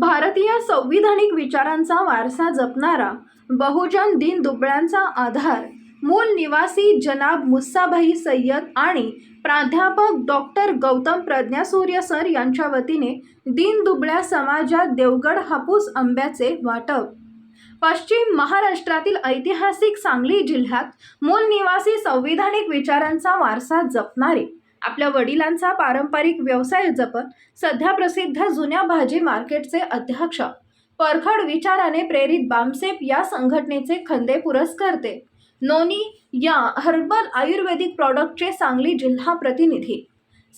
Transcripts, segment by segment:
भारतीय संविधानिक विचारांचा वारसा जपणारा बहुजन दिन दुबळ्यांचा आधार मूल निवासी जनाब मुस्साभाई सय्यद आणि प्राध्यापक डॉक्टर गौतम प्रज्ञासूर्य सर यांच्या वतीने दिन दुबळ्या समाजात देवगड हापूस आंब्याचे वाटप. पश्चिम महाराष्ट्रातील ऐतिहासिक सांगली जिल्ह्यात मूल निवासी संविधानिक विचारांचा वारसा जपणारे आपल्या वडिलांचा पारंपरिक व्यवसाय जपत सध्या प्रसिद्ध जुन्या भाजी मार्केटचे अध्यक्ष. परखड विचाराने प्रेरित बामसेप या संघटनेचे खंदे पुरस्कर्ते. नोनी या हर्बल आयुर्वेदिक प्रॉडक्टचे सांगली जिल्हा प्रतिनिधी.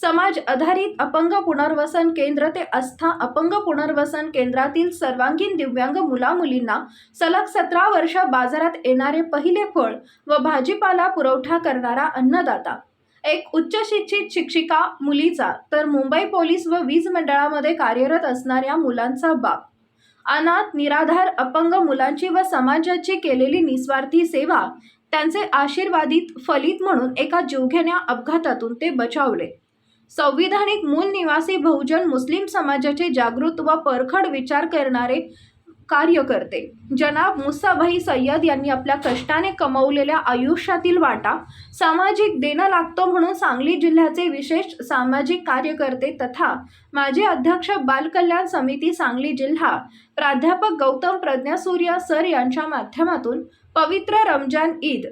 समाज आधारित अपंग पुनर्वसन केंद्र ते आस्था अपंग पुनर्वसन केंद्रातील सर्वांगीण दिव्यांग मुलामुलींना सलग सतरा वर्ष बाजारात येणारे पहिले फळ व भाजीपाला पुरवठा करणारा अन्नदाता. एक उच्च शिक्षित शिक्षिका मुलीचा तर मुंबई पोलीस व वीज मंडळामध्ये कार्यरत असणाऱ्या मुलांचा बाप. अनाथ निराधार अपंग मुलांची व समाजाची केलेली निस्वार्थी सेवा त्यांचे आशीर्वादित फलित म्हणून एका जीवघेण्या अपघातातून ते बचावले. संविधानिक मूल निवासी बहुजन मुस्लिम समाजाचे जागृत व परखड विचार करणारे कार्य करते. जनाब मुसाभाई सय्यद यांनी आपल्या कष्टाने कमवलेल्या आयुष्यातील वाटा सामाजिक देणं लागतो म्हणून सांगली जिल्ह्याचे विशेष सामाजिक कार्यकर्ते तथा माजी अध्यक्ष बालकल्याण समिती सांगली जिल्हा प्राध्यापक गौतम प्रज्ञासूर्य सर यांच्या माध्यमातून पवित्र रमजान ईद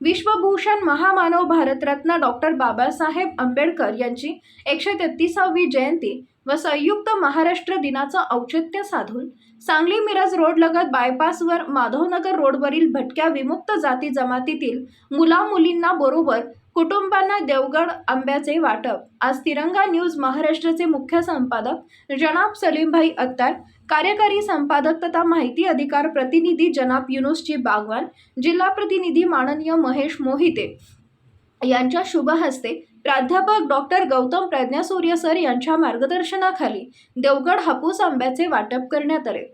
विश्वभूषण महामानव भारतरत्न डॉक्टर बाबासाहेब आंबेडकर यांची एकशे तेहतीसावी जयंती व संयुक्त महाराष्ट्र दिनाचं औचित्य साधून सांगली मिरज रोडलगत बायपासवर माधवनगर रोडवरील भटक्या विमुक्त जाती जमातीतील मुला मुलींना बरोबर कुटुंबांना देवगड आंब्याचे वाटप. आज तिरंगा न्यूज महाराष्ट्राचे मुख्य संपादक जनाब सलीमभाई अत्तार कार्यकारी संपादक तथा माहिती अधिकार प्रतिनिधी जनाब युनुसजी बागवान जिल्हा प्रतिनिधी माननीय महेश मोहिते यांच्या शुभ हस्ते प्राध्यापक डॉक्टर गौतम प्रज्ञासूर्य सर यांच्या मार्गदर्शनाखाली देवगड हापूस आंब्याचे वाटप करण्यात आले.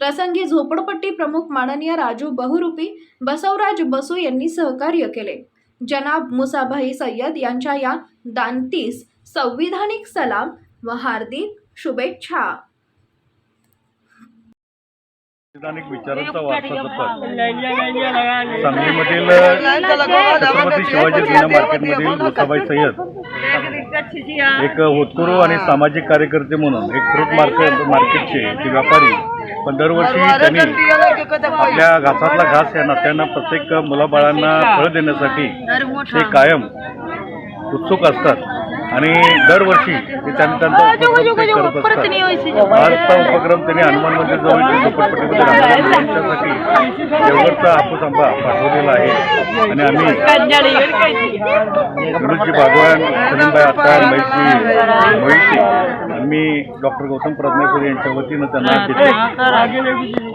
प्रसंगी झोपडपट्टी प्रमुख माननीय राजू बहुरूपी बसवराज बसू यांनी सहकार्य केले. जनाब मुसाभाई सय्यद यांच्या या दानतीस संविधानिक सलाम व हार्दिक शुभेच्छा संविधानिक विचारांचा वारसा जपत सांगलीमधील छत्रपती शिवाजी जुन्या मार्केटमधील मुसाबाई सय्यद एक होतकरू आणि सामाजिक कार्यकर्ते म्हणून एक फ्रूट मार्केट मार्केटचे ते व्यापारी पण दरवर्षी त्यांनी आपल्या घासातला घास या नात्यांना प्रत्येक मुलाबाळांना फळ देण्यासाठी ते कायम उत्सुक असतात. आणि दरवर्षी ते त्यांनी त्यांचा उपक्रम ते करत असतात. आजचा उपक्रम त्यांनी हनुमान मंदिर जवळ झोपडपट्टीमध्ये राहणाऱ्या मुलांच्यासाठी देवगडचा हापूस आंबा पाठवलेला आहे. आणि आम्ही विनोदजी भागवान सलीमबाई अत्तार मैत्री मोहिते मी डॉक्टर गौतम प्रज्ञासूर यांच्या वतीनं त्यांना देतो